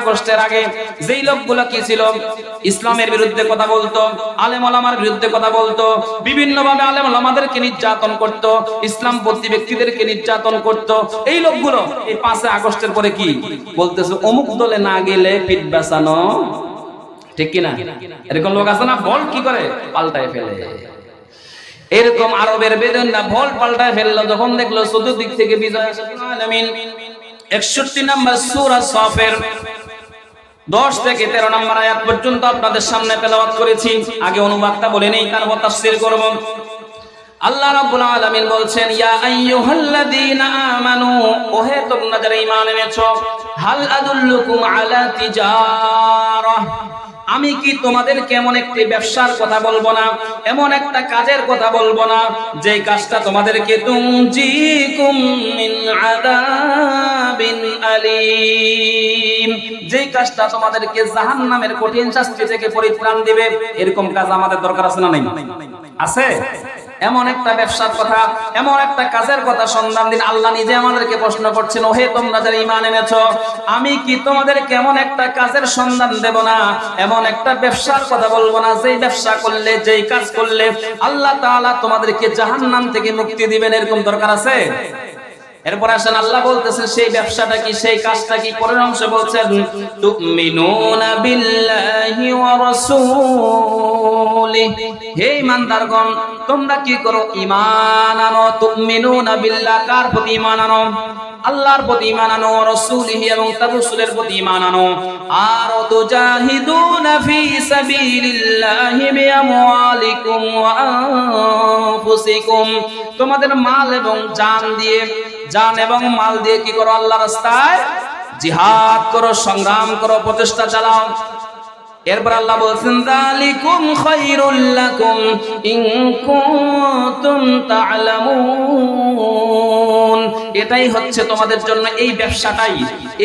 আগস্টের আগে যেই লোকগুলো কি ছিল? ইসলামের বিরুদ্ধে কথা বলতো বিরুদ্ধে কথা বলতো নির্যাতন করত ইসলাম প্রতি ব্যক্তিদেরকে নির্যাতন করত। এই লোকগুলো এই পাঁচই আগস্টের পরে কি বলতেছে, অমুক দলে না গেলে পিঠ বেসানো ঠিক কিনা? এরকম লোক আছে না বল কি করে? পাল্টায় ফেলে। এরকম আরবের বেদনা ভল পাল্টায় ফেলল, যখন দেখল চতুর্দিক থেকে বিজয় আলামিন। একষট্টি নম্বর সুরা সফের দশ থেকে তেরো নম্বর আয়াত পর্যন্ত আপনাদের সামনে তেলাওয়াত করেছি। আগে অনুবাদটা বলে নেই, তারপর তাফসির করব। আল্লাহ রাব্বুল আলামিন বলছেন, ইয়া আইয়ুহাল্লাযীনা আমানু, ওহে তোমরা যারা ঈমান এনেছো, হাল আদুল্লুকুম আলা তিজারাহ আমি কি তোমাদের কেমন একটি ব্যবসার কথা বলব না? এমন একটা কাজের কথা বলব না যে কাজটা তোমাদেরকে যে কাজটা তোমাদেরকে জাহান নামের কঠিন শাস্তি থেকে পরিত্রাণ দিবে, এরকম কাজ আমাদের দরকার আছে না নাই? আছে? এমন একটা ব্যবসার কথা, এমন একটা কাজের কথা সন্ধান দিন। আল্লাহ নিজে আমাদেরকে প্রশ্ন করছেন, ওহে, তোমরা যারা ইমান এনেছ, আমি কি তোমাদের কেমন একটা কাজের সন্ধান দেব না? এমন একটা ব্যবসার কথা বলব না, যেই ব্যবসা করলে, যেই কাজ করলে আল্লাহ তাআলা তোমাদেরকে জাহান্নাম থেকে মুক্তি দিবেন। এরকম দরকার আছে? এরপর আসেন, আল্লাহ বলতেছেন, সেই ব্যবসাটা কি, সেই কাজটা কি? পরের অংশে বলছেন, তুমিনুনা বিল্লাহি ওয়া রাসূলিহি হে ইমানদারগণ, তোমরা কি করো? ঈমান আনো, তুমিনুনা বিল্লাহ, কার প্রতি ঈমান আনো? আল্লাহর প্রতি ঈমান আনো রাসূলিহি এবং তার রাসূলের প্রতি ঈমান আনো। আর তুজাহিদুনা ফি সাবিলিল্লাহি বিআমওয়ালিকুম ওয়া আনফুসিকুম। তোমাদের মাল এবং জান দিয়ে জান এবং মাল দিয়ে কি করো আল্লাহ রাস্তায়? জিহাদ করো, সংগ্রাম করো প্রচেষ্টা চালাও। এরপর আল্লাহ বলছেন যালিকুম খায়রুল লাকুম ইন কুনতুম তা'লামুন। এটাই হচ্ছে তোমাদের জন্য এই ব্যবসাটাই।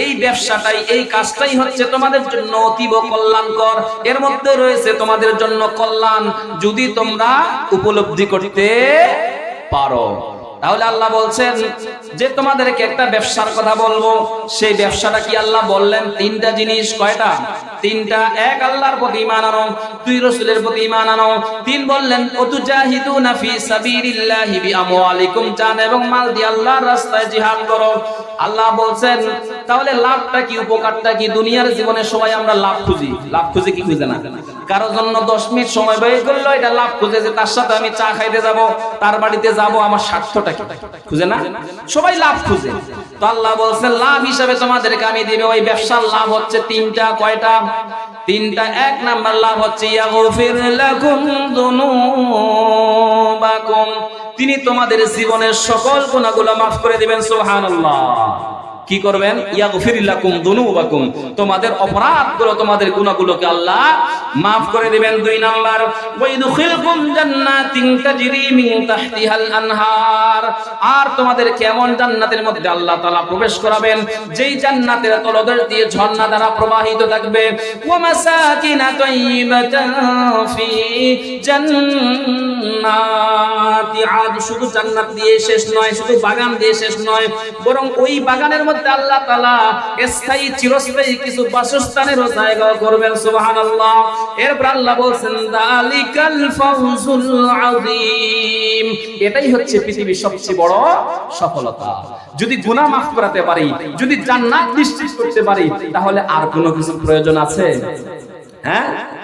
এই ব্যবসাটাই, এই কাজটাই হচ্ছে তোমাদের জন্য অতীব কল্যাণকর। এর মধ্যে রয়েছে তোমাদের জন্য কল্যাণ, যদি তোমরা উপলব্ধি করতে পারো। তাহলে আল্লাহ বলছেন যে তোমাদেরকে একটা ব্যবসার কথা বলব। সেই ব্যবসাটা কি আল্লাহ বললেন? তিনটা জিনিস, কয়টা? তিনটা। এক, আল্লাহর প্রতি ঈমান আনো। দুই, রসুলের প্রতি ঈমান আনো। তিন, বললেন, অতুজাহিদুনা ফি সাবিলিল্লাহি বিআমওয়ালিকুম জান এবং মাল দিয়ে আল্লাহর রাস্তায় জিহাদ করো। আল্লাহ বলছেন, তাহলে লাভটা কি, উপকারটা কি? দুনিয়ার জীবনে সবাই আমরা লাভ খুঁজি। লাভ খুঁজে কি খুঁজে না? কারোর জন্য দশ মিনিট সময় ব্যয় করল, এটা লাভ খুঁজে যে তার সাথে আমি চা খাইতে যাব, তার বাড়িতে যাব, আমার স্বার্থটা কি? খুঁজে না? সবাই লাভ খুঁজে। তো আল্লাহ বলছেন, লাভ হিসাবে তোমাদেরকে আমি দিবে। ওই ব্যবসার লাভ হচ্ছে তিনটা, কয়টা? তিনটা, এক নাম্বার লাভ হচ্ছে, ইয়াগফির লাকুম দুনুবাকুম। তিনি তোমাদের জীবনের সকল গুণাগুলো মাফ করে দিবেন সুবহানাল্লাহ। কি করবেন? ইয়াগফিরিল্লাকুম তোমাদের অপরাধগুলো, তোমাদের গুনাহগুলোকে আল্লাহ maaf করে দিবেন দুই নাম্বার। আর তোমাদের কেমন জান্নাতের মধ্যে আল্লাহ তাআলা প্রবেশ করাবেন? যেই জান্নাতের তলদেশ দিয়ে ঝর্ণা দ্বারা প্রবাহিত থাকবে। শুধু জান্নাত দিয়ে শেষ নয়, শুধু বাগান দিয়ে শেষ নয়, বরং ওই বাগানের মধ্যে আল্লাহ তাআলা, স্থায়ী চিরস্থায়ী কিছু বাসস্থানেরও জায়গা করবেন, সুবহানাল্লাহ। এরপর আল্লাহ বলছেন এটাই হচ্ছে পৃথিবীর সবচেয়ে বড় সফলতা। যদি গুনাহ মাফ করাতে পারি, যদি জান্নাত নিশ্চিত করতে পারি, তাহলে আর কোনো কিছু প্রয়োজন আছে? হ্যাঁ?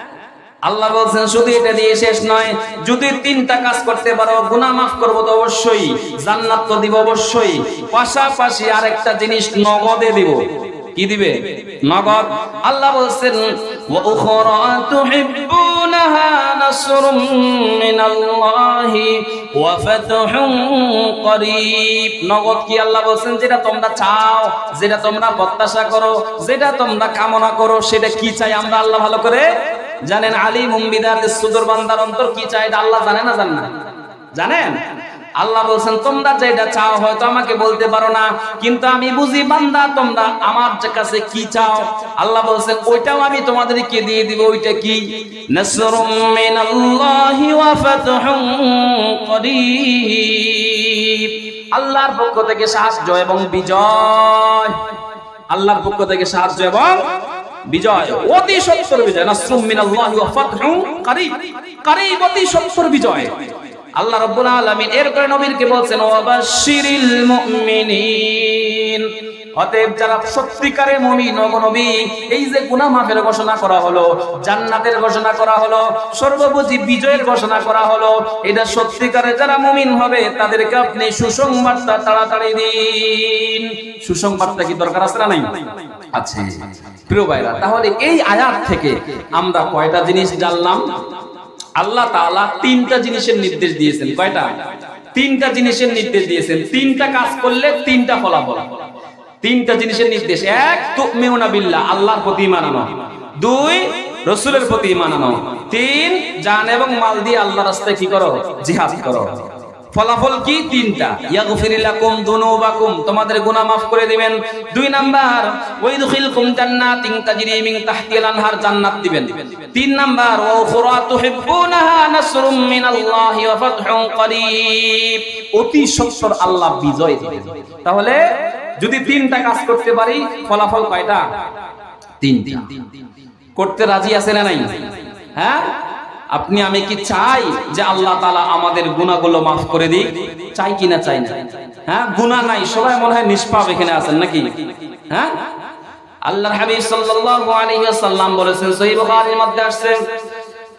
আল্লাহ বলছেন, শুধু এটা দিয়ে শেষ নয়, যদি তিনটা কাজ করতে পারো, গুনাহ মাফ করব তো অবশ্যই, জান্নাত তো দিব অবশ্যই, পাশাপাশি আরেকটা জিনিস নগদে দিব। কি দিবে? নগদ। আল্লাহ বলছেন, ওয়া উখরা তুহিব্বুনাহা নাসরুম ওয়া করিব। নগদ কি আল্লাহ বলছেন? যেটা তোমরা চাও, যেটা তোমরা প্রত্যাশা করো, যেটা তোমরা কামনা করো, সেটা কি চাই আমরা আল্লাহ ভালো করে জানেন আলী মুম্বিদার সুদর বান্দার অন্তর কি চাই এটা আল্লাহ জানে না জান না? জানেন? আল্লাহ বলছেন, তোমরা যেটা চাও হয়তো আমাকে বলতে পারো না, কিন্তু আমি বুঝি বান্দা, তোমরা আমার কাছে কি চাও? আল্লাহ বলছেন, ওইটাও আমি তোমাদেরকে দিয়ে দিব, ওইটা কি? নাসরুম মিনাল্লাহি ওয়া করিব। আল্লাহর পক্ষ থেকে সাহায্য এবং বিজয়। আল্লাহর পক্ষ থেকে সাহায্য এবং বিজয়। অতি বিজয়। নাসরুম মিনাল্লাহি ওয়া ফাতহুন বিজয়। আল্লাহ রাব্বুল আলামিন এরপরে নবীরকে বলছেন ওয়াবাশশিরিল মুমিনিন। অতএব যারা সত্যিকারের মুমিন ও নবী এই যে গুনাহ মাফের ঘোষণা করা হলো, জান্নাতের ঘোষণা করা হলো সর্বভোজী বিজয়ের ঘোষণা করা হলো এটা সত্যিকারের যারা মুমিন হবে, তাদেরকে আপনি সুসংবাদটা তাড়াতাড়ি দিন। সুসংবাদটা কি দরকার আছে না নাই? আছে। প্রিয় ভাইরা, তাহলে এই আয়াত থেকে আমরা কয়টা জিনিস জানলাম? আল্লাহ তাআলা তিনটা জিনিসের নির্দেশ দিয়েছেন। কয়টা? তিনটা জিনিসের নির্দেশ দিয়েছেন। তিনটা কাজ করলে তিনটা ফলাফল। তিনটা জিনিসের নির্দেশ। এক তুমিউনা বিল্লাহ, আল্লাহর প্রতি মানানো দুই, রসুলের প্রতি মানানো তিন, জান এবং মাল দিয়ে আল্লাহ রাস্তায় কি করো? জিহাদ করো। ফলাফল কি? তিনটা। ইয়াগফিরিলাকুম দুনুবাকুম, তোমাদের গুনাহ মাফ করে দিবেন। দুই নাম্বার, ওয়াইদখিলকুম জান্নাতিন তাজরি মিন তাহতিল আনহার, জান্নাত দিবেন। তিন নাম্বার ওয়া উখরা তুহিব্বুনাহা নাসরুম মিনাল্লাহি ওয়া ফাতহুন করিব। অতি সত্বর আল্লাহ বিজয় দিবেন। তাহলে, যদি তিনটা কাজ করতে পারি, ফলাফল কয়টা? তিনটা। করতে রাজি আছে না নাই? হ্যাঁ? আপনি আমি কি চাই যে আল্লাহ তালা আমাদের গুণাগুলো মাফ করে দিক? চাই কি না চাই না? হ্যাঁ গুণা নাই, সবাই মনে হয় নিষ্পাপ এখানে আছেন নাকি? হ্যাঁ? আল্লাহর হাবিব সাল্লাল্লাহু আলাইহি ওয়াসাল্লাম বলেছেন, সহিহ বুখারীর মধ্যে আসছে,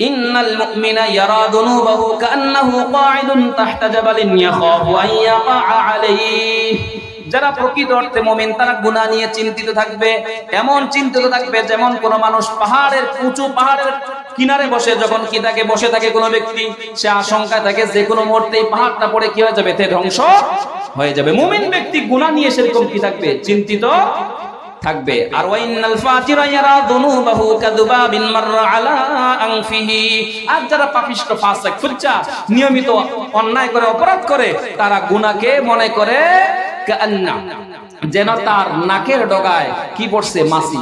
ইন্নাল মুমিনা ইয়ারা দুনুবাহু কান্নাহু কাঈদুন তাহতা জাবালিন ইয়াখাফু আন ইয়াকা আলাইহি। যারা প্রকৃত অর্থে মুমিন, তারা গুনাহ নিয়ে চিন্তিত থাকবে। এমন চিন্তিত থাকবে যেমন কোন মানুষ পাহাড়ের, উঁচু পাহাড়ের কিনারে বসে, যখন কি থাকে বসে থাকে কোনো ব্যক্তি, সে আশঙ্কা থাকে যে কোনো মুহূর্তে পাহাড়টা পড়ে কি হয়ে যাবে? তে ধ্বংস হয়ে যাবে। মুমিন ব্যক্তি গুনাহ নিয়ে সেরকম কি থাকবে? চিন্তিত থাকবে। আর ওয়াইনাল ফাজিরা ইয়ারা দুনুবাহু কাদুবাবিন মাররা আলা আনফিহি। আর যারা পাপিষ্ট, ফাসিক, ফুচ্চা, নিয়মিত অন্যায় করে, অপরাধ করে, তারা গুনাহকে মনে করে যেন তার নাকের ডগায় কি পড়ছে মাসি।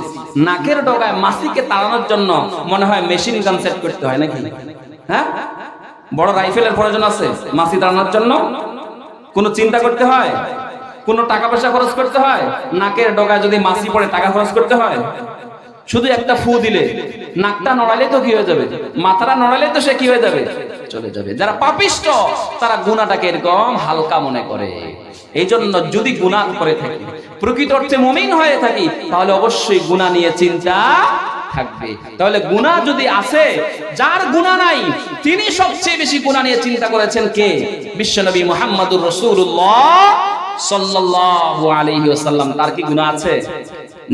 নাকের ডগায় মাসিকে তাড়ানোর জন্য মনে হয় মেশিন গান সেট করতে হয় নাকি? হ্যাঁ? বড় রাইফেলের প্রয়োজন আছে মাসি তাড়ানোর জন্য? কোনো চিন্তা করতে হয়? কোনো টাকা পয়সা খরচ করতে হয়? নাকের ডগায় যদি মাসি পড়ে টাকা খরচ করতে হয়? শুধু একটা ফু দিলে, নাকটা নড়ালে তো কি হয়ে যাবে? মাথাটা নড়ালে তো সে কি হয়ে যাবে? চলে যাবে। যারা পাপিষ্ট, তারা গুণাটাকে এরকম হালকা মনে করে। এই জন্য যদি গুণা করে থাকি, প্রকৃত অর্থে মমিন হয়ে থাকি, তাহলে অবশ্যই গুণা নিয়ে চিন্তা থাকবে। তাহলে গুণা যদি আছে, যার গুণা নাই, তিনি সবচেয়ে বেশি গুণা নিয়ে চিন্তা করেছেন কে? বিশ্বনবী মোহাম্মদুর রসুল্লাহ সাল্লাল্লাহু আলাইহি ওয়াসাল্লাম। তার কি গুনাহ আছে?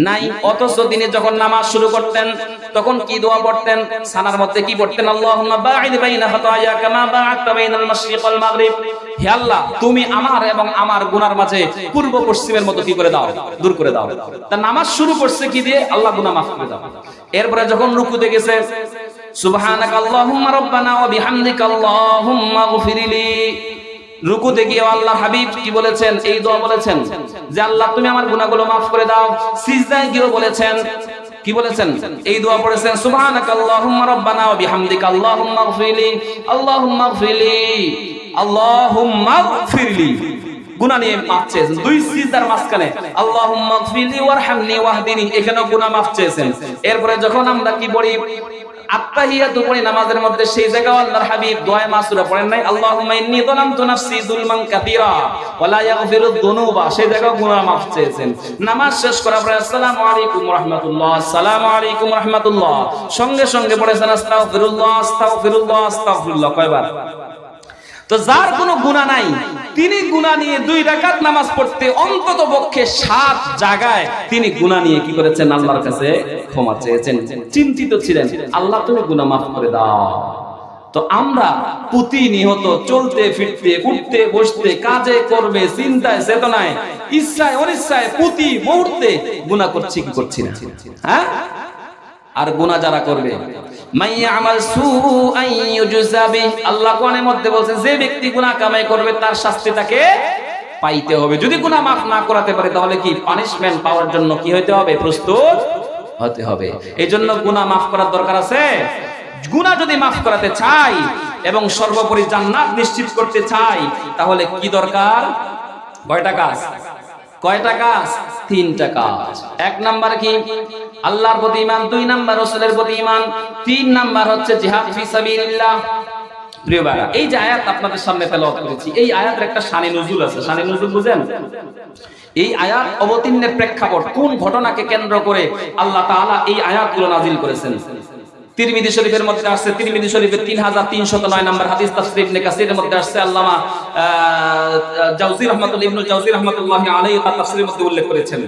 নাই, অথচ তিনি যখন নামাজ শুরু করতেন, তখন কি দোয়া পড়তেন? সানার মধ্যে কি পড়তেন? আল্লাহুম্মা বাঈদ বাইনা খাতায়া কামা বাআদতা বাইনাল মাশরিক ওয়াল মাগরিব। হে আল্লাহ, তুমি আমার এবং আমার গুনার মাঝে পূর্ব পশ্চিমের মতো কি করে দাও? দূর করে দাও। তা নামাজ শুরু করছে কি দিয়ে? আল্লাহ গুনাহ মাফ করে দাও। এরপরে যখন রুকুতে গেছে, সুবহানাকা আল্লাহুম্মা রাব্বানা ওয়া বিহামদিকা আল্লাহুম্মা গফিরলি। রুকুতে গিয়ে আল্লাহ হাবিব কি বলেছেন? এই দোয়া বলেছেন যে আল্লাহ, তুমি আমার গুনাহগুলো মাফ করে দাও। সিজদায় গিয়েও বলেছেন। কি বলেছেন? এই দোয়া পড়েছেন সুবহানাকা আল্লাহুম্মা রাব্বানা ওয়া বিহামদিকা আল্লাহুম্মা গফিরলি আল্লাহুম্মা গফিরলি আল্লাহুম্মা গফিরলি। গুনাহ নিয়ে মাফ চেয়েছেন। দুই সিজদার মাঝখানে, আল্লাহুম্মা গফিরলি ওয়ারহামনি ওয়াহদিনি, এখানেও গুনাহ মাফ চেয়েছেন। এরপরে যখন আমরা কি পড়ি? আত্তাহিয়াতু পড়ি নামাজের মধ্যে সেই জায়গা আল্লাহর হাবিব মাসুরা পড়েন নাই, আল্লাহুম্মা ইন্নী যালামতু নাফসি যুলমান ওয়া লা সেই জায়গা গুনাহ চেয়েছেন। নামাজ শেষ করার পরে, আসসালামু আলাইকুম ওয়া রাহমাতুল্লাহ আসসালামু আলাইকুম ওয়া রাহমাতুল্লাহ সঙ্গে সঙ্গে পড়েছেন, আস্তাগফিরুল্লাহ আস্তাগফিরুল্লাহ আস্তাগফিরুল্লাহ কয়বার? তো যার কোনো গুণা নাই, তিনি গুণা নিয়ে দুই রাকাত নামাজ পড়তে অন্তত পক্ষে সাত জায়গায় তিনি গুণা নিয়ে কি করেছেন? আল্লাহর কাছে ক্ষমা চেয়েছেন, চিন্তিত ছিলেন। আল্লাহ তুমি গুণা মাফ করে দাও। তো আমরা প্রতিনিয়ত চলতে, ফিরতে, উঠতে, বসতে, কাজে করবে চিন্তায়, চেতনায়, ইচ্ছায়, অনিচ্ছায় প্রতি মুহূর্তে গুণা করছি কি করছি না? হ্যাঁ? আর গুনাহ যারা করবে আল্লাহ কোরআনের মধ্যে বলছে, যে ব্যক্তি কামাই করবে, তার তাকে পাইতে হবে। যদি গুনাহ মাফ না করাতে পারে, তাহলে কি পানিশমেন্ট পাওয়ার জন্য কি হতে হবে? হতে হবে। এই জন্য গুনাহ মাফ করার দরকার আছে? যদি মাফ করাতে চাই এবং সর্বোপরি জান্নাত নিশ্চিত করতে চাই, তাহলে কি দরকার? কয়টা কাজ? কয়টা কাজ তিনটা কাজ এক নাম্বার কি? আল্লাহর প্রতি ইমান দুই নাম্বার রসুলের প্রতি ইমান তিন নাম্বার হচ্ছে জিহাদ ফি সাবিলিল্লাহ। প্রিয় ভাইরা, এই যে আয়াত আপনাদের সামনে তেলাওয়াত করেছি, এই আয়াতের একটা শানে নজুল আছে। শানে নজুল বুঝেন? এই আয়াত অবতীর্ণের প্রেক্ষাপট কোন ঘটনাকে কেন্দ্র করে আল্লাহ তাআলা এই আয়াতগুলো নাজিল করেছেন? তিরমিজি শরীফের মধ্যে আসছে তিরমিদি শরীফের তিন হাজার তিনশত নয় নম্বর হাদিস তাসরিফ ইবনে কাসিরের মধ্যে আসছে, আল্লামা জাওজি রহমতুল ইবনুল জাওজি রহমতুল্লাহ আলাইহি তার তাফসীরের মধ্যে উল্লেখ করেছেন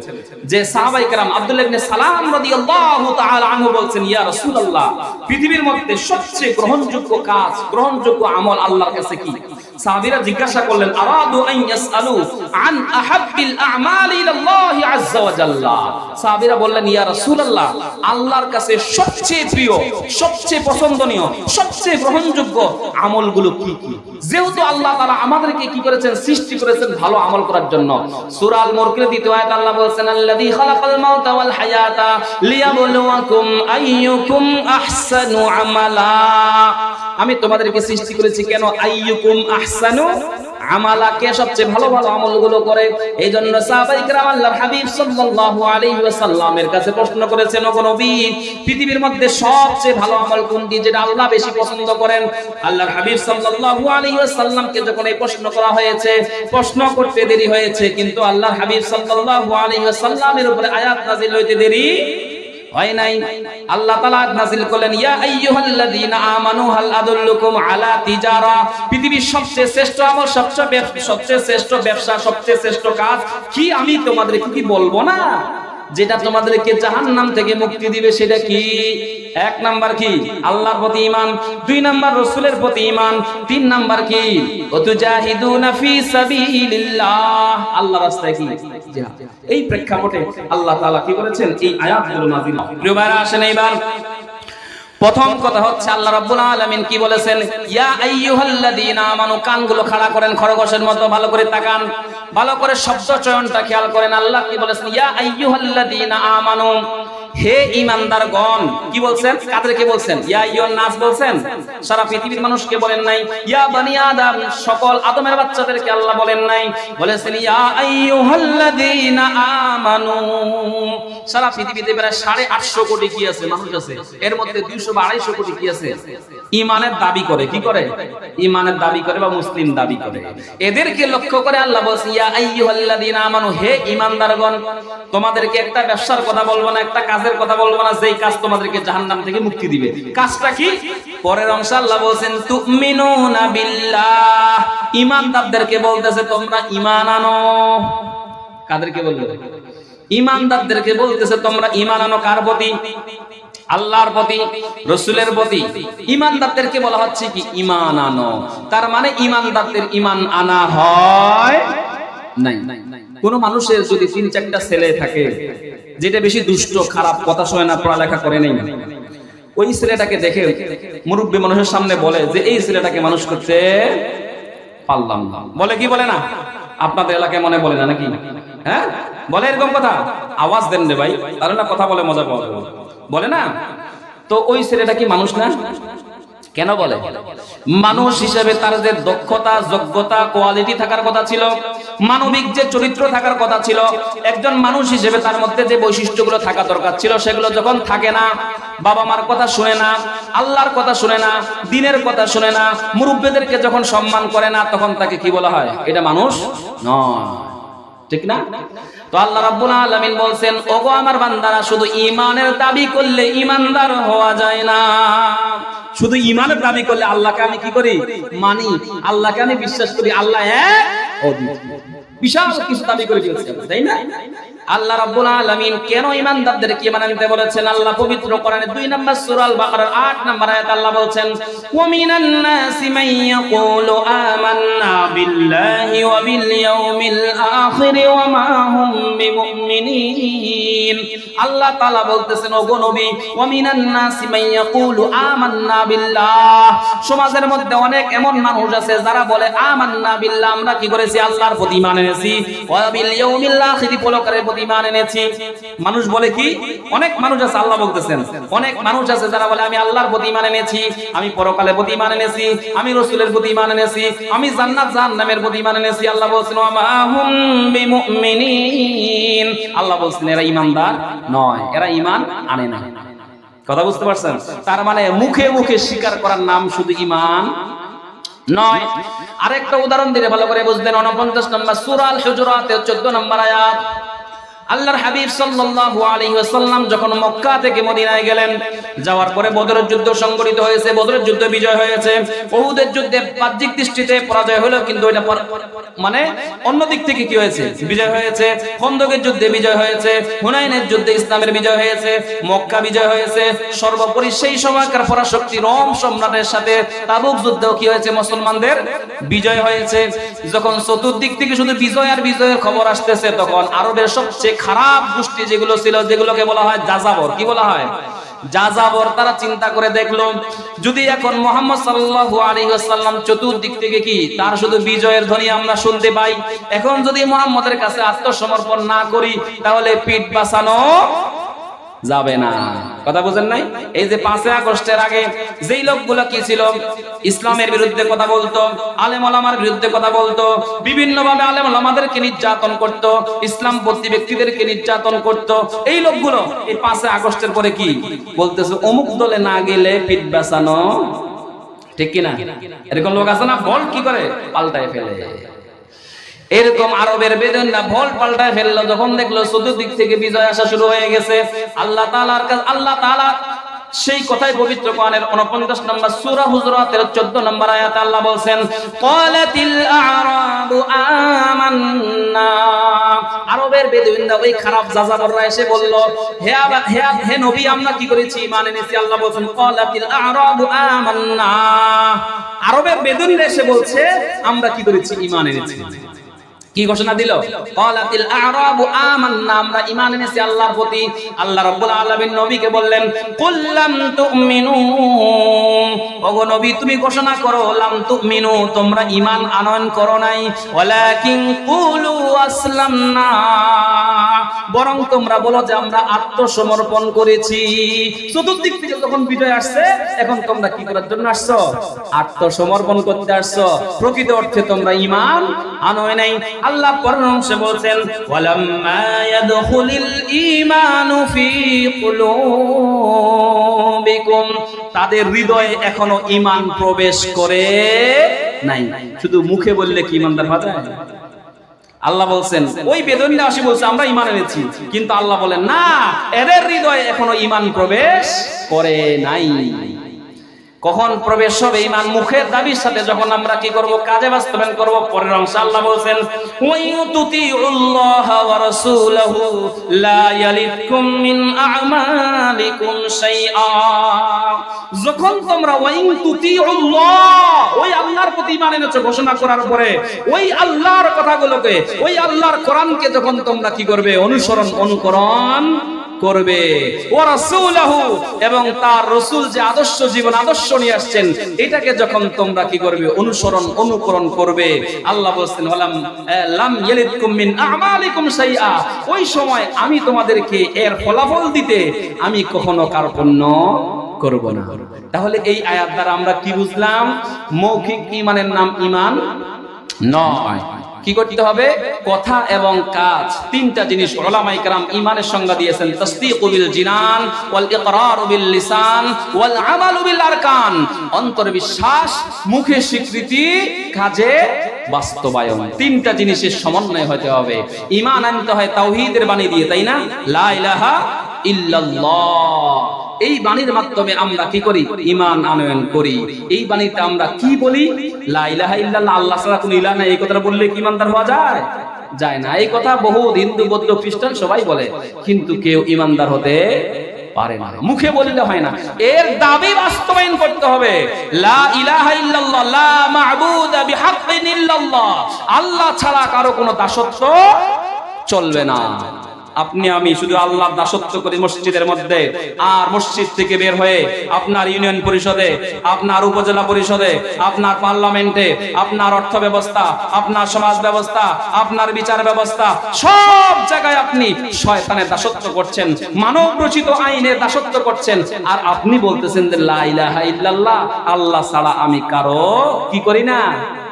যে সাহাবায়ে কেরাম আব্দুল্লাহ ইবনে সালাম রাদিয়াল্লাহু তাআলা আনহু বলছেন, ইয়া রাসূলুল্লাহ, পৃথিবীর মধ্যে সবচেয়ে গ্রহণযোগ্য কাজ, গ্রহণযোগ্য আমল আল্লাহর কাছে কি? সাহাবীরা জিজ্ঞাসা করলেন, আরাদু আন ইয়াসআলু আন আহাব্বিল আ'মালি ইলাল্লাহি আযজা ওয়া জাল্লা? সাহাবীরা বললেন, ইয়া রাসূলুল্লাহ, আল্লাহর কাছে সবচেয়ে প্রিয়, সবচেয়ে পছন্দনীয়, সবচেয়ে গ্রহণযোগ্য আমলগুলো কি কি? যেহেতু আল্লাহ তাআলা আমাদেরকে কি করেছেন, সৃষ্টি করেছেন ভালো আমল করার জন্য। সূরা আল মুরকির দ্বিতীয় আয়াত আল্লাহ বলেছেন, আল্লাযী খালাকাল মাউতা ওয়াল হায়াতা লিয়াবলুয়াকুম আইয়ুকুম আহসানু আমালা। আমি তোমাদেরকে সৃষ্টি করেছি কেন আইয়ুকুম আহসানু আমালা কে সবচেয়ে ভালো ভালো আমলগুলো করে এই জন্য সাহাবাই کرام আল্লাহর হাবিব সাল্লাল্লাহু আলাইহি ওয়াসাল্লামের কাছে প্রশ্ন করেছেন ওগো নবী পৃথিবীর মধ্যে সবচেয়ে ভালো আমল কোনটি যেটা আল্লাহ বেশি পছন্দ করেন আল্লাহর হাবিব সাল্লাল্লাহু আলাইহি ওয়াসাল্লামকে যখন এই প্রশ্ন করা হয়েছে প্রশ্ন করতে দেরি হয়েছে কিন্তু আল্লাহর হাবিব সাল্লাল্লাহু আলাইহি ওয়াসাল্লামের উপরে আয়াত নাযিল হইতে দেরি হয় নাই? আল্লাহ করলেন পৃথিবীর সবচেয়ে শ্রেষ্ঠ সবচেয়ে সবচেয়ে শ্রেষ্ঠ ব্যবসা, সবচেয়ে শ্রেষ্ঠ কাজ কি? আমি তোমাদেরকে কি বলব না? যেটা তোমাদেরকে জাহান্নাম থেকে মুক্তি দিবে সেটা কি? এক নাম্বার কি? আল্লাহর প্রতি ইমান দুই নাম্বার, রাসূলের প্রতি ইমান তিন নাম্বার কি? আল্লাহর রাস্তায় কি? এই প্রেক্ষাপটে আল্লাহ তাআলা কি করেছেন? এই আয়াতগুলো নাযিল প্রিয় ভাইরা, আসেন এইবার। প্রথম কথা হচ্ছে আল্লাহ রাব্বুল আলামিন কি বলেছেন? ইয়া আইয়ুহাল্লাযীনা আমানু, কানগুলো খাড়া করেন, খরগোশের মতো ভালো করে তাকান। ভালো করে শব্দ চয়নটা খেয়াল করেন। আল্লাহ কি বলেছেন? ইয়া আইয়ুহাল্লাযীনা আমানু হে ইমানদারগণ, কি বলছেন? কাদেরকে বলছেন? ইয়া আইয়ুহান নাস বলছেন? সারা পৃথিবীর মানুষকে বলেন নাই। ইয়া বানি আদম, সকল আদমের বাচ্চাদেরকে আল্লাহ বলেন নাই। বলেছেন, ইয়া আইয়ুহাল্লাযীনা আমানু। সারা পৃথিবীতে প্রায় সাড়ে আটশো কোটি কি আছে? মানুষ আছে। এর মধ্যে দুইশো বা আড়াইশো কোটি কি আছে? ইমানের দাবি করে। কি করে? ইমানের দাবি করে বা মুসলিম দাবি করে। এদেরকে লক্ষ্য করে আল্লাহ বলছে, ইয়া আইয়ুহাল্লাযীনা আমানু, হে ইমানদারগণ, তোমাদেরকে একটা ব্যবসার কথা বলব না, একটা কাজের কথা বলব না, যেই কাজ তোমাদেরকে জাহান্নাম থেকে মুক্তি দিবে। কাজটা কি? পরের অংশে আল্লাহ বলছেন, তুমিনুনা বিল্লাহ। ইমানদারদেরকে বলতেছে, তোমরা ঈমান আনো। কাদেরকে বলবে? ইমানদারদেরকে বলতেছে, তোমরা ঈমান আনো কার প্রতি? আল্লাহর প্রতি, রসুলের প্রতি। ইমানদারদেরকে বলা হচ্ছে কি? ঈমান আনো। তার মানে ইমানদারদের ঈমান আনা হয় নাই। কোন মানুষের যদি তিন চারটা ছেলে থাকে যেটা বেশি দুষ্ট, খারাপ, কথা শোনে না, পড়ালেখা করে নেই। ওই ছেলেটাকে দেখে মুরব্বী মানুষের সামনে বলে যে, এই ছেলেটাকে মানুষ করতে পারলাম না। বলে কি বলে না? আপনাদের এলাকায় মনে বলে না নাকি? হ্যাঁ? বলে এরকম কথা? আওয়াজ দেন রে ভাই, তাহলে না কথা বলে মজা পাওয়া যাবে। বলে না? তো ওই ছেলেটা কি মানুষ না? কেন বলে? মানুষ হিসেবে তার যে দক্ষতা, যোগ্যতা কোয়ালিটি থাকার কথা ছিল, মানবিক যে চরিত্র থাকার কথা ছিল, একজন মানুষ হিসেবে তার মধ্যে যে বৈশিষ্ট্যগুলো থাকা দরকার ছিল, সেগুলো যখন থাকে না, বাবা মার কথা শুনে না, আল্লাহর কথা শুনে না, দিনের কথা শুনে না, মুরব্বীদেরকে যখন সম্মান করে না, তখন তাকে কি বলা হয়? এটা মানুষ নয়। ঠিক না? তো আল্লাহ রাব্বুল আলামিন বলছেন, ওগো আমার বান্দারা, শুধু ঈমানের দাবি করলে ঈমানদার হওয়া যায় না। শুধু ঈমানের দাবি করলে আল্লাহকে আমি কি করি? মানি। আল্লাহকে আমি বিশ্বাস করি, আল্লাহ এক বিশাল কিছু দাবি করে ফেলছি, তাই না? আল্লাহ রাব্বুল আলামিন কেন ঈমানদারদেরকে ঈমান আনতে বলেছেন? আল্লাহ পবিত্র কোরআনে 2 নম্বর সূরা আল বাকারার 8 নম্বর আয়াত আল্লাহ বলছেন, ওয়া মিনান নাসি মান ইয়াকুলু আমান্না বিল্লাহি ওয়া বিল ইয়াউমিল আখির ওয়া মা হুম বিমুমিনিন। আল্লাহ তাআলা বলতেছেন, ওগো নবী, ওয়া মিনান নাসি মান ইয়াকুলু আমান্না বিল্লাহ। সমাজের মধ্যে অনেক এমন মানুষ আছে যারা বলে, আমান্না বিল্লাহ, আমরা কি করেছি? আল্লাহর প্রতি ঈমান এনেছি। ওয়া বিল ইয়াউমিল আখির পরকালের মানুষ বলে কি? অনেক মানুষ আছে, আল্লাহ বলতেছেন। অনেক মানুষ আছে যারা বলে, আমি আল্লাহর প্রতি ইমান এনেছি, আমি পরকালের প্রতি ইমান এনেছি, আমি রসুলের প্রতি ইমান এনেছি, আমি জান্নাত, জাহান্নামের প্রতি ইমান এনেছি। আল্লাহ বলছেন ওয়া বিমুমিনিন। আল্লাহ বলছেন, এরা ইমানদার নয়, এরা ইমান আনে না। কথা বুঝতে পারছেন? তার মানে মুখে মুখে স্বীকার করার নাম শুধু ইমান নয়। আরেকটা উদাহরণ দিলে ভালো করে বুঝবেন। উনপঞ্চাশ নম্বর সুরাল হুজুরাতের চোদ্দ নম্বর আয়াত। আল্লাহর হাবিব সাল্লাল্লাহু আলাইহি ওয়াসাল্লাম যখন মক্কা থেকে মদিনায় গেলেন, যাওয়ার পরে বদরের যুদ্ধ সংঘটিত হয়েছে, বদরের যুদ্ধ বিজয় হয়েছে। উহুদের যুদ্ধে বাহ্যিক দৃষ্টিতে পরাজয় হলো, কিন্তু এটা মানে অন্য দিক থেকে কি হয়েছে? বিজয় হয়েছে, খন্দকের যুদ্ধে বিজয় হয়েছে, হুনাইনের যুদ্ধে ইসলামের বিজয় হয়েছে, মক্কা বিজয় হয়েছে। সর্বোপরি সেই সময়কার পরাশক্তি রোম সম্রাটের সাথে তাবুক যুদ্ধেও কি হয়েছে? মুসলমানদের বিজয় হয়েছে। যখন চতুর্দিক থেকে শুধু বিজয় আর বিজয়ের খবর আসতেছে, তখন আরবের সবচেয়ে খারাপ গোষ্ঠী যেগুলো ছিল, যেগুলোকে বলা হয় যাযাবর। কি বলা হয়? যাযাবর, তারা চিন্তা করে দেখল, যদি এখন মোহাম্মদ সাল্লাল্লাহু আলাইহি ওয়াসাল্লাম চতুর্দিক থেকে কি, তার শুধু বিজয়ের ধ্বনি আমরা শুনতে পাই? এখন যদি মোহাম্মদের কাছে আত্মসমর্পণ না করি, তাহলে পিঠ বাঁচানো যাবে না। কথা বুঝেন নাই? এই যে পাঁচই আগস্টের আগে যেই লোকগুলো কি ছিল? ইসলামের বিরুদ্ধে কথা বলতো, আলেম ওলামার বিরুদ্ধে কথা বলতো বিভিন্ন ভাবে আলেম ওলামাদেরকে নির্যাতন করত ইসলাম পন্থী ব্যক্তিদেরকে নির্যাতন করত। এই লোকগুলো এই পাঁচই আগস্টের পরে কি? বলতেছে, অমুক দলে না গেলে পিঠ বাঁচানো ঠিক কিনা? এরকম লোক আছে না? বল কি করে? পাল্টায় ফেলে। এরকম আরবের বেদন বেদনা ভোল পাল্টায় ফেলল, যখন দেখল চতুর্দিক থেকে বিজয় আসা শুরু হয়ে গেছে। আল্লাহ তাআলার কাছে আল্লাহ তাআলা সেই কথাই পবিত্র কোরআনের 49 নম্বর সূরা হুজুরাতের 14 নম্বর আয়াতে আল্লাহ বলছেন, ক্বালাতিল আ'রাবু আমান্না। আরবের বেদুইনরা ওই খারাপ যাযাবররা এসে বলল, হে হে হে নবী, আমরা কি করেছি? ঈমান এনেছি? আল্লাহ বলছেন, ক্বালাতিল আ'রাবু আমান্না। আরবের বেদুইনরা এসে বলছে, আমরা কি করেছি? ঈমান এনেছি। কি ঘোষণা দিল? ক্বালাতিল আ'রাবু আমান্না, আমরা ঈমান এনেছি আল্লাহর প্রতি। আল্লাহ রাব্বুল আলামিন নবীকে বললেন, কুল লাম তুমিনু। ওগো নবী, তুমি ঘোষণা করো, লাম তুমিনু, তোমরা ঈমান আনয়ন করো নাই। ওয়ালাকিন কুলু আসলামনা। বরং তোমরা বলো যে আমরা আত্মসমর্পণ করেছি। চতুর্দিক থেকে যখন বিজয় আসছে, এখন তোমরা কি করার জন্য আসছো? আত্মসমর্পণ করতে আসছো। প্রকৃত অর্থে তোমরা ঈমান আনোয় নাই। আল্লাহ পরের বলছেন তাদের হৃদয়ে এখনও ইমান প্রবেশ করে নাই। শুধু মুখে বললে কি ঈমানদার হওয়া যায়? আল্লাহ বলছেন, ওই বেদনীরা আসি বলছে, আমরা ইমান এনেছি। কিন্তু আল্লাহ বলেন, না, এদের হৃদয়ে এখনও ইমান প্রবেশ করে নাই। কখন প্রবেশ হবে ইমান মুখের দাবির সাথে, যখন আমরা কি করব? কাজে বাস্তবায়ন করব? পরের অংশ আল্লাহ বলছেন ওয়াইতুতিউল্লাহ ওয়া রাসূলাহু লা ইয়ালিদকুম মিন আ'মালিকুম শাইআ। যখন তোমরা ওয়াইন তুতিউল্লাহ ওই আল্লাহর প্রতি ঈমান এনেছো ঘোষণা করার পরে, ওই আল্লাহর কথাগুলোকে, ওই আল্লাহর কোরআনকে যখন তোমরা কি করবে? অনুসরণ, অনুকরণ করবে। এবং তার রাসূল যে আদর্শ জীবন, আদর্শ নিয়ে আসছেন, এটাকে যখন তোমরা কি করবে? অনুসরণ, অনুকরণ করবে। আল্লাহ বলছেন, ওয়ালাম লাম ইয়ালিদকুম মিন আমালিকুম ওই সময় আমি তোমাদেরকে এর ফলাফল দিতে আমি কখনো কার্পণ্য করব না। তাহলে এই আয়াত দ্বারা আমরা কি বুঝলাম? মৌখিক ইমানের নাম ইমান নয়। কি করতে হবে? কথা এবং কাজ। তিনটা জিনিস ওলামাই কালাম ইমানের সংজ্ঞা দিয়েছেন। তাসদীকুল জিনান ওয়াল ইকরারু বিল লিসান ওয়াল আমালু বিল আরকান। অন্তর বিশ্বাস মুখে স্বীকৃতি, কাজে বাস্তবায়ন। তিনটা জিনিসের সমন্বয় হতে হবে। ইমান আনতে হয় তাওহীদের বাণী দিয়ে, তাই না? লা ইলাহা ইল্লাল্লাহ। এই বাণীর মাধ্যমে আমরা কি করি? ইমান আনয়ন করি। এই বাণীতে আমরা কি বলি? আল্লাহ ছাড়া কোনো এই কথাটা বললে কি ইমানদার হওয়া যায়? যায় না। এই কথা বহু হিন্দু, বৌদ্ধ, খ্রিস্টান সবাই বলে। কিন্তু কেউ ইমানদার হতে পারে না। মুখে বললে হয় না। এর দাবি বাস্তবায়ন করতে হবে। লা ইলাহা ইল্লাল্লাহ, লা মা'বুদা বিহাক্কিন ইল্লাল্লাহ। আল্লাহ ছাড়া কারও কোনো দাসত্ব চলবে না। আপনি, আমি শুধু আল্লাহর দাসত্ব করি মসজিদের মধ্যে। আর মসজিদ থেকে বের হয়ে আপনার ইউনিয়ন পরিষদে, আপনার উপজেলা পরিষদে, আপনার পার্লামেন্টে, আপনার অর্থ ব্যবস্থা, আপনার সমাজ ব্যবস্থা, আপনার বিচার ব্যবস্থা, সব জায়গায় আপনি শয়তানের দাসত্ব করছেন মানব রচিত আইনের দাসত্ব করছেন। আর আপনি বলতেছেন যে লা আল্লাহ ছাড়া আমি কারও কি করি না?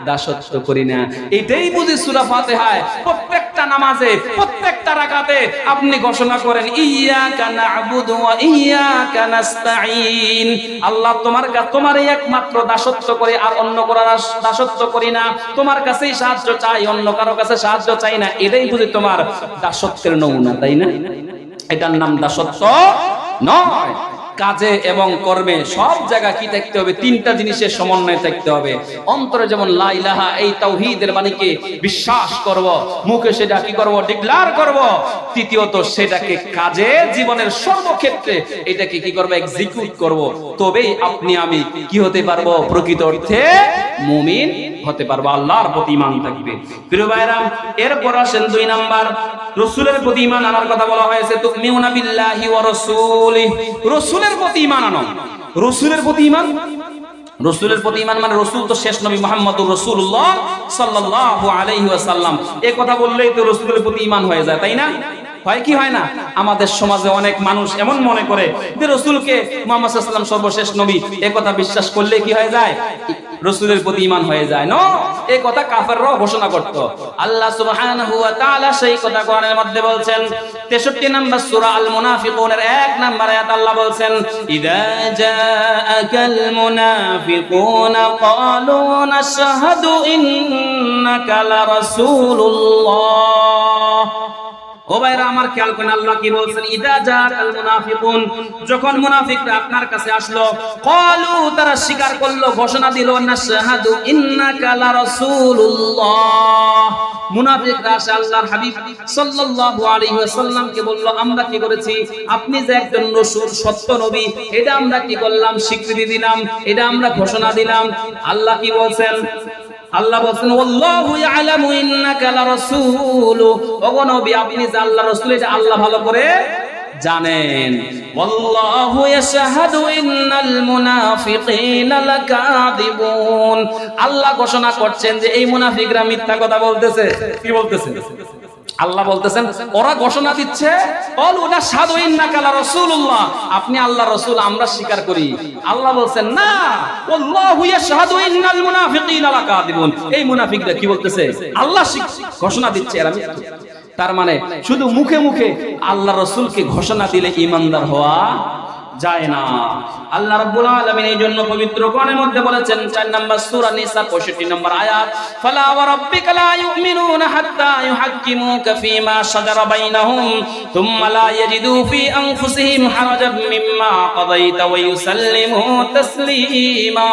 দাসত্ব করি না। এটাই বুঝি সূরা ফাতিহায়। প্রত্যেকটা নামাজে, প্রত্যেকটা রাকাতে আপনি ঘোষণা করেন ইয়াকা না'বুদু ওয়া ইয়াকা নাস্তাঈন। আল্লাহ তোমার তোমারই একমাত্র দাসত্ব করে, আর অন্য কারও দাসত্ব করি না। তোমার কাছেই সাহায্য চাই, অন্য কারও কাছে সাহায্য চাই না। এটাই বুঝি তোমার দাসত্বের নমুনা, তাই না? এটার নাম দাসত্ব নয়। কাজে এবং কর্মে সব জায়গা কি থাকতে হবে? তিনটা জিনিসের সমন্বয় থাকতে হবে। অন্তরে যেমন লা ইলাহা এই তাওহীদের বাণীকে বিশ্বাস করব, মুখে সেটা কি করব? ডিক্লার করব। তৃতীয়ত সেটাকে কাজে জীবনের সর্বক্ষেত্রে এটাকে কি করব? এক্সিকিউট করব। তবেই আপনি, আমি কি হতে পারব? প্রকৃত অর্থে মুমিন হতে পারব, আল্লাহর প্রতি ঈমান থাকবে। প্রিয় ভাইরা এরপর আসেন দুই নাম্বার। রসুলের প্রতি ইমান আনার কথা বলা হয়েছে, তুমিউনা বিল্লাহি ওয়া রাসূলিহি রসুলের প্রতি ঈমান আনো। রসুলের প্রতি ঈমান রসুলের প্রতি ঈমান মানে রসুল তো শেষ নবী মুহাম্মদুর রাসূলুল্লাহ সাল্লাল্লাহু আলাইহি ওয়াসাল্লাম। এই কথা বললেই তো রসুলের প্রতি ঈমান হয়ে যায়, তাই না? হয় কি হয় না? আমাদের সমাজে অনেক মানুষ এমন মনে করে যে রসুলকে মোহাম্মদ সাল্লাম সর্বশেষ নবী। এ কথা বিশ্বাস করলে কি হয়ে যায়? রসুলের প্রতি ইমান হয়ে যায়। ন এই কথা কাফেররাও ঘোষণা করত। আল্লাহ সুবহানাহু ওয়া তাআলা সেই কথা কোরআনের মধ্যে বলছেন। 63 নম্বর সূরা আল মুনাফিকুনের এক নম্বর আয়াত আল্লাহ বলছেন, ইদা জাআকাল মুনাফিকুনা ক্বালু নাশহাদু ইন্নাকা লারাসূলুল্লাহ ও ভাইরা আমার খেয়াল করেন, আল্লাহ কি বলছেন? মুনাফিকুন যখন মুনাফিকরা আপনার কাছে আসলো তারা স্বীকার করল, ঘোষণা দিল রাসূলুল্লাহ মুনাফিকরা আসে আল্লাহর হাবিব সাল্লাল্লাহু আলাইহি ওয়াসাল্লামকে বলল, আমরা কি করেছি? আপনি যে একজন রাসূল, সত্য নবী, এটা আমরা কি করলাম? স্বীকৃতি দিলাম, এটা আমরা ঘোষণা দিলাম। আল্লাহ কি বলছেন? আল্লাহ বলছেন আল্লাহু ইয়ালামু ইন্নাকা লারাসূল। ওগো নবী, আপনি যে আল্লাহ রাসূল, এটা আল্লাহ ভালো করে জানেন। আল্লাহু ইয়াশহাদু ইন্নাল মুনাফিকিনা লাকাযিবুন। আল্লাহ ঘোষণা করছেন যে, এই মুনাফিকরা মিথ্যা কথা বলতেছে। কি বলতেছে? আল্লাহ বলতেছেন, ওরা ঘোষণা দিচ্ছে আপনি আল্লাহ রসুল, আমরা স্বীকার করি। আল্লাহ বলছেন, না কি বলতেছে? আল্লাহ ঘোষণা দিচ্ছে তার মানে শুধু মুখে মুখে আল্লাহ রসুলকে ঘোষণা দিলে ইমানদার হওয়া যায় না। আল্লাহ রাব্বুল আলামিন এই জন্য পবিত্র কোরআনের মধ্যে বলেছেন 4 নম্বর সূরা নিসা 65 নম্বর আয়াত, ফালা ওয়া রাব্বিকা লা ইউমিনুনা হাত্তা ইউহাক্কিমুকা ফীমা শাজারা বাইনাহুম থুম্মা লা ইয়াজিদু ফী আনফুসিহিম হারাজাম মিম্মা কাদাইতা ওয়া ইউসাল্লিমু তাসলিমা।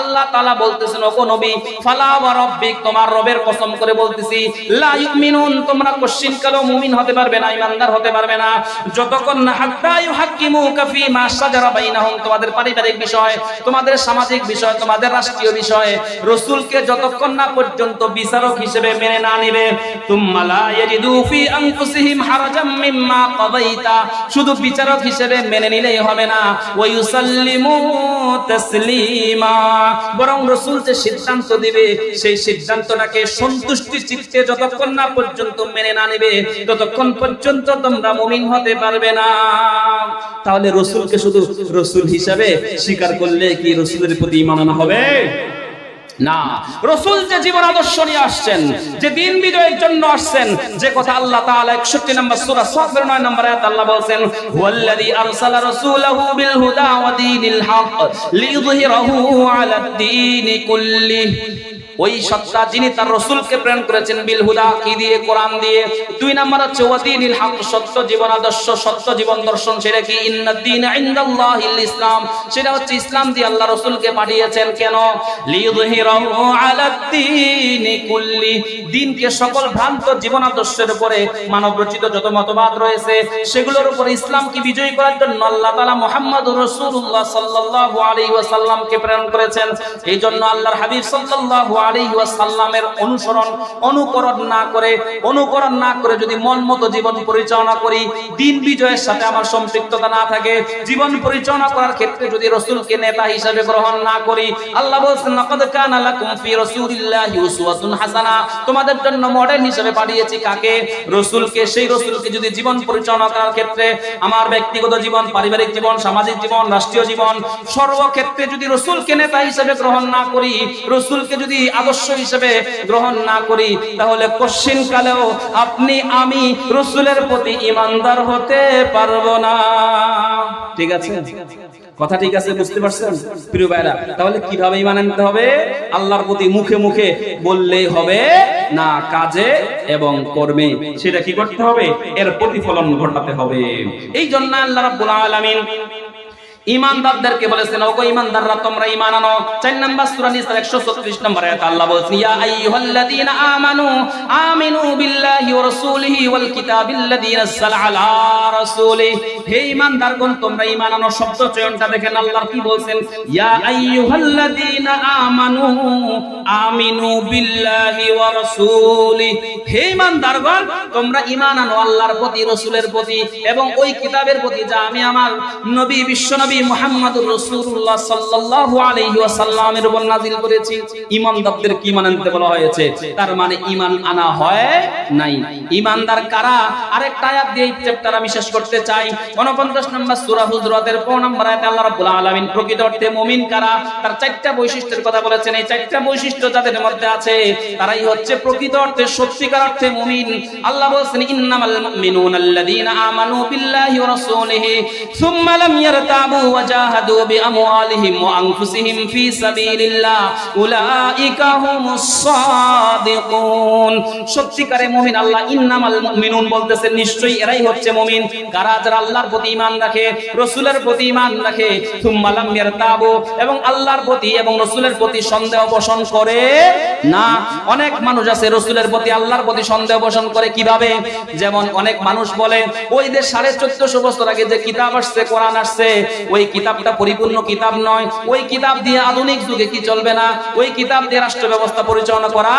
আল্লাহ তাআলা বলতেছেন, ওগো নবী, ফালা ওয়া রাব্বিক, তোমার রবের কসম করে বলতেছি, লা ইউমিনুন, তোমরা কোশ্চিন কালো মুমিন হতে পারবে না, ইমানদার হতে পারবে না। যতক্ষণ না হাত্তা ইউহাক্কিমুকা ফীমা শাজারা বাইনাহুম, তোমাদের পারিবারিক বিষয়, তোমাদের সামাজিক বিষয়, তোমাদের রাষ্ট্রীয় বিষয়, রাসূলকে যতক্ষণ না পর্যন্ত বিচারক হিসেবে মেনে না নেবে, তুম্মা লা ইয়াজিদু ফি আনফুসিহিম হারাজাম মিম্মা কাদাইতা, শুধু বিচারক হিসেবে মেনে নিলেই হবে না, ওয়া ইউসাল্লিমু তাসলিমা, বরং রাসূল যে সিদ্ধান্ত দিবে, সেই সিদ্ধান্তটাকে সন্তুষ্টি চিত্তে যতক্ষণ না পর্যন্ত মেনে না নেবে, ততক্ষণ পর্যন্ত তোমরা মুমিন হতে পারবে না। তাহলে রসুলকে শুধু রসুল হিসাবে স্বীকার করলে কি রসুলের প্রতি আনা হবে? না। রসুল যে জীবন আদর্শ নিয়ে আসছেন, যে দিন বিজয়ের জন্য আসছেন, যে কথা আল্লাহ তাআলা 61 নম্বর সূরা সাফের 9 নম্বর আয়াত আল্লাহ বলেন হুয়াল্লাযী আরসালা রাসূলাহু বিল হুদা ওয়া দীনিল হক লিইয়ুযহিরাহু আলাদ দীনি কুল্লিহি ওই সত্তা যিনি তার রসুলকে প্রেরণ করেছেন বিল হুদা, কি দিয়ে? কোরআন দিয়ে। দুই নাম্বার হচ্ছে, ওয়াদিনিল হক, সত্য জীবন আদর্শ, সত্য জীবন দর্শন। সেটা কি? ইন্নাদ্দিন ইনদাল্লাহিল ইসলাম। সেটা হচ্ছে ইসলাম দিয়ে আল্লাহ রসুলকে পাঠিয়েছেন কেন? লিইয়ুযহিরাহু আলাদ্দিনি কুল্লি। দিনকে সকল ভ্রান্ত জীবন আদর্শের উপরে মানব রচিত যত মতবাদ রয়েছে, সেগুলোর উপরে ইসলামকে বিজয়ী করার জন্য আল্লাহ তাআলা মুহাম্মদুর রাসূলুল্লাহ সাল্লাল্লাহু আলাইহি ওয়াসাল্লামকে প্রেরণ করেছেন। এই জন্য আল্লাহর হাবিব সাল্লাল্লাহু অনুসরণ অনুকরণ না করে, অনুকরণ না করে যদি মন জীবন পরিচালনা করি, দিন বিজয়ের সাথে আমার সম্পৃক্ততা না থাকে, জীবন পরিচালনা করার ক্ষেত্রে যদি রসুলকে নেতা গ্রহণ না করি, আল্লাহ তোমাদের জন্য মডেল হিসেবে পাঠিয়েছি কাকে? রসুলকে। সেই রসুলকে যদি জীবন পরিচালনা করার ক্ষেত্রে আমার ব্যক্তিগত জীবন, পারিবারিক জীবন, সামাজিক জীবন, রাষ্ট্রীয় জীবন, সর্বক্ষেত্রে যদি রসুলকে নেতা হিসেবে গ্রহণ না করি, রসুলকে যদি আদর্শ হিসেবে গ্রহণ না করি, তাহলে কশ্চিন কালেও আপনি, আমি রসুলের প্রতি ইমানদার হতে পারব না। ঠিক আছে? কথা ঠিক আছে, বুঝতে পারছেন? প্রিয় ভাইরা তাহলে কীভাবে ইমান আনতে হবে? আল্লাহর প্রতি মুখে মুখে বললেই হবে, না কাজে এবং কর্মে। সেটা কি করতে হবে? এর প্রতিফলন ঘটাতে হবে। এই জন্য আল্লাহ রাব্বুল আলামিন ইমানদারদেরকে বলেছেন, ওগো ইমানদাররা, তোমরা ঈমান আনো। চার নাম্বার সূরা নিসার 136 নম্বর আয়াত আল্লাহ বলেছেন, ইয়া আইয়ুহাল্লাযীনা আমানু আমিনু বিল্লাহি ওয়া রাসূলিহি ওয়াল কিতাবিল্লাযী নাযালা আলা রাসূলিহি। হে ইমানদারগণ, তোমরা ঈমান আনো। শব্দ চয়নটা দেখেন আল্লাহ কি বলছেন? ইয়া আইয়ুহাল্লাযীনা আমানু আমিনু বিল্লাহি ওয়া রাসূলিহি। হে ইমানদারগণ, তোমরা ঈমান আনো আল্লাহর প্রতি, রাসূলের প্রতি এবং ওই কিতাবের প্রতি যা আমি আমার নবী বিশ্বনবী মুহাম্মদুর মানে ঈমান আনা নাই। ঈমানদার কারা? আরেকটা আয়াত দিয়ে চ্যাপ্টার আমি শেষ করতে চাই। 49 নম্বর সূরা হুজুরাতের 5 নম্বর আয়াতে আল্লাহ রাব্বুল আলামিন প্রকৃত অর্থে মুমিন কারা? তার চারটা বৈশিষ্ট্যের কথা বলেছেন। এই চারটা বৈশিষ্ট্য যাদের মধ্যে আছে, তারাই হচ্ছে প্রকৃত অর্থে মুমিন। আল্লাহ জাহাদু বিআমওয়ালিহিম ওয়া আনফুসিহিম ফি সাবিলিল্লাহ উলাইকা হুমুস সাদিকুন সত্যিকারে মুমিন আল্লাহ ইন্নামাল মুমিনুন বলতেছেন, নিশ্চয়ই এরাই হচ্ছে মুমিন। যারা আল্লাহর প্রতি ঈমান রাখে প্রতি ঈমান রাখে, সুম্মা লাম ইয়ারতাবু, এবং আল্লাহর প্রতি এবং রাসূলের প্রতি সন্দেহ পোষণ করে না। অনেক মানুষ আছে রাসূলের প্রতি, আল্লাহর প্রতি সন্দেহ পোষণ করে কীভাবে? যেমন অনেক মানুষ বলে, ওই যে সাড়ে চোদ্দশো বছর আগে যে কিতাব আসছে, কোরআন আসছে ওই কিতাবটা পরিপূর্ণ কিতাব নয়। ওই কিতাব দিয়ে আধুনিক যুগে কি চলবে না? ওই কিতাব দিয়ে রাষ্ট্র ব্যবস্থা পরিচালনা করা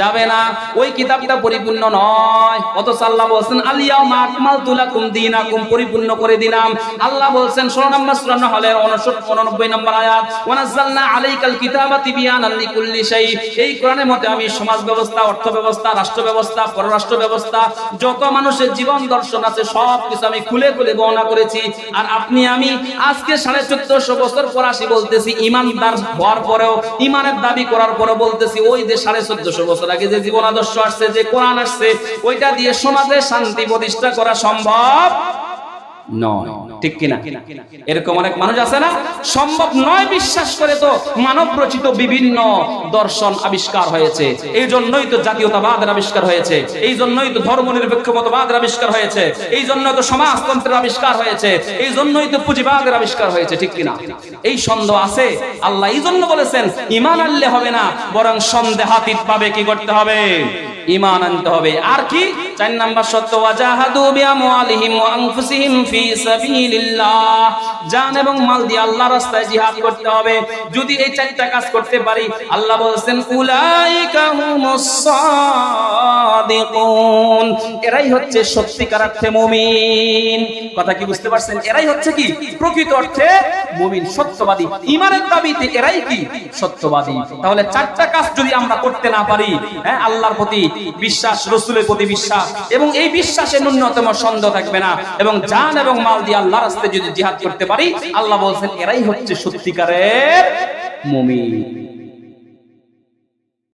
যাবে না। ওই কিতাবটা পরিপূর্ণ নয়। অথচ আল্লাহ বলছেন আলিয়াউমা আকমালতু লাকুম দীনাকুম পরিপূর্ণ করে দিলাম। আল্লাহ বলছেন 16 নম্বর সূরা নহলের 59 নম্বর আয়াত ওয়া নাযালনা আলাইকাল কিতাবা তিবিয়ানান লিকুল্লি শাই এই কোরআনের মধ্যে আমি সমাজ ব্যবস্থা, অর্থ ব্যবস্থা, রাষ্ট্র ব্যবস্থা, পররাষ্ট্র ব্যবস্থা, যত মানুষের জীবন দর্শন আছে, সব কিছু আমি খুলে খুলে বর্ণনা করেছি। আর আপনি, আমি আজকে সাড়ে চোদ্দশো বছর পর আসি বলতেছি, ইমানদার হওয়ার পরেও, ইমানের দাবি করার পরেও বলতেছি, ওই যে সাড়ে চোদ্দশো বছর আগে যে জীবন আদর্শ আসছে, যে কোরআন আসছে, ওইটা দিয়ে সমাজে শান্তি প্রতিষ্ঠা করা সম্ভব? নয়। ঠিক কিনা? এরকম অনেক মানুষ আছে না? সম্ভব নয় বিশ্বাস করে তো মানব রচিত বিভিন্ন দর্শন আবিষ্কার হয়েছে। এই জন্যই তো জাতীয়তাবাদের আবিষ্কার হয়েছে। এই জন্যই তো ধর্ম নিরপেক্ষ মতবাদের আবিষ্কার হয়েছে। এই জন্য তো সমাজতন্ত্রের আবিষ্কার হয়েছে। এই জন্যই তো পুঁজিবাদের আবিষ্কার হয়েছে। ঠিক কিনা? এই সন্দেহ আছে? আল্লাহ এই জন্য বলেছেন ইমান আনলে হবে না বরং সন্দেহাতীত ভাবে কি করতে হবে? ইমান আনতে হবে। আর কি? চার নাম্বার সত্য ওয়াজাহাদু বিআমওয়ালিহিম ওয়া আনফুসিহিম ফি সাবিলিল্লাহ। জান এবং মাল দিয়ে রাস্তায় জিহাদ করতে হবে। যদি এই কাজ করতে পারি, আল্লাহ উলাইকা হুমুস সাদিকুন। এরাই হচ্ছে সত্যিকার অর্থে মুমিন। কথা কি বুঝতে পারছেন? এরাই হচ্ছে কি? প্রকৃত অর্থে মুমিন, সত্যবাদী। ইমানের দাবিতে এরাই কি? সত্যবাদী। তাহলে চারটা কাজ যদি আমরা করতে না পারি হ্যাঁ আল্লাহর প্রতি বিশ্বাস, রসুলের প্রতি বিশ্বাস এবং এই বিশ্বাসে ন্যূনতম সন্দেহ থাকবে না। এবং জান এবং মাল দিয়ে আল্লাহ রাস্তায় যদি জিহাদ করতে পারি, আল্লাহ বলছেন, এরাই হচ্ছে সত্যিকারের মুমিন।